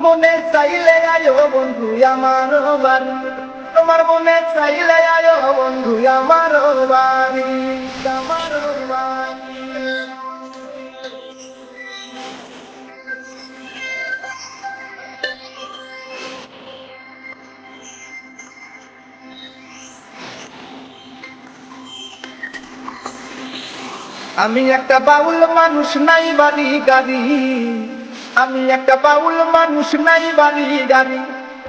মনে চাইলে আয়ো বন্ধু, আমার বাড়ি। তোমার মনে চাইলে আয়ো বন্ধু, আমার বাড়ি। আমার বাড়ি। আমি একটা বাউল মানুষ, নাই বাড়ি গাড়ি। আমি একটা বাউল মানুষ, নাই বাড়ি গাড়ি।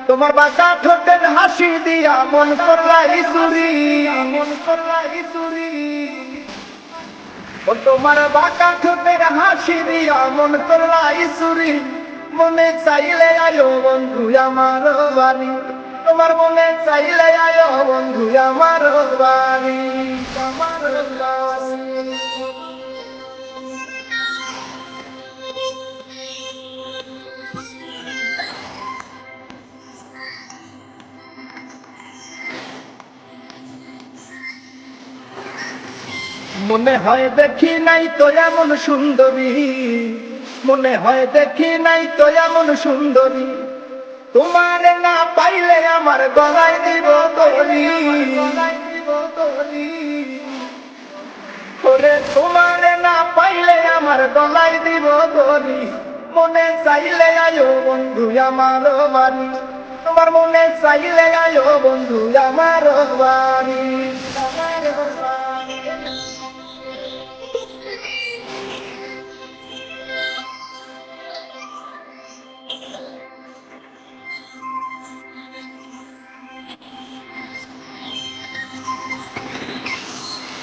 তোমার বাঁকা ঠোঁটের হাসি দিয়া মন করলাই চুরি। মন করলাই চুরি। ও তোমার বাঁকা ঠোঁটের হাসি দিয়া মন করলাই চুরি। মনে চাইলে আয়ো বন্ধু আমার বাড়ি। তোমার মনে চাইলে আয়ো বন্ধু আমার বাড়ি। মনে হয় দেখি নাই তো এমন সুন্দরী। মনে হয় দেখি নাই তো এমন সুন্দরী। তোমার না পাইলে আমার গলায় দিব দড়ি। ওরে, তোমার না পাইলে আমার গলায় দিব দড়ি। মনে চাইলে আয়ো বন্ধু আমার বাড়ি। তোমার মনে চাইলে আয়ো বন্ধু আমার বাড়ি।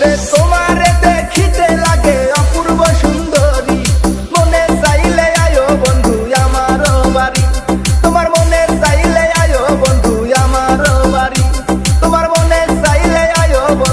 correr.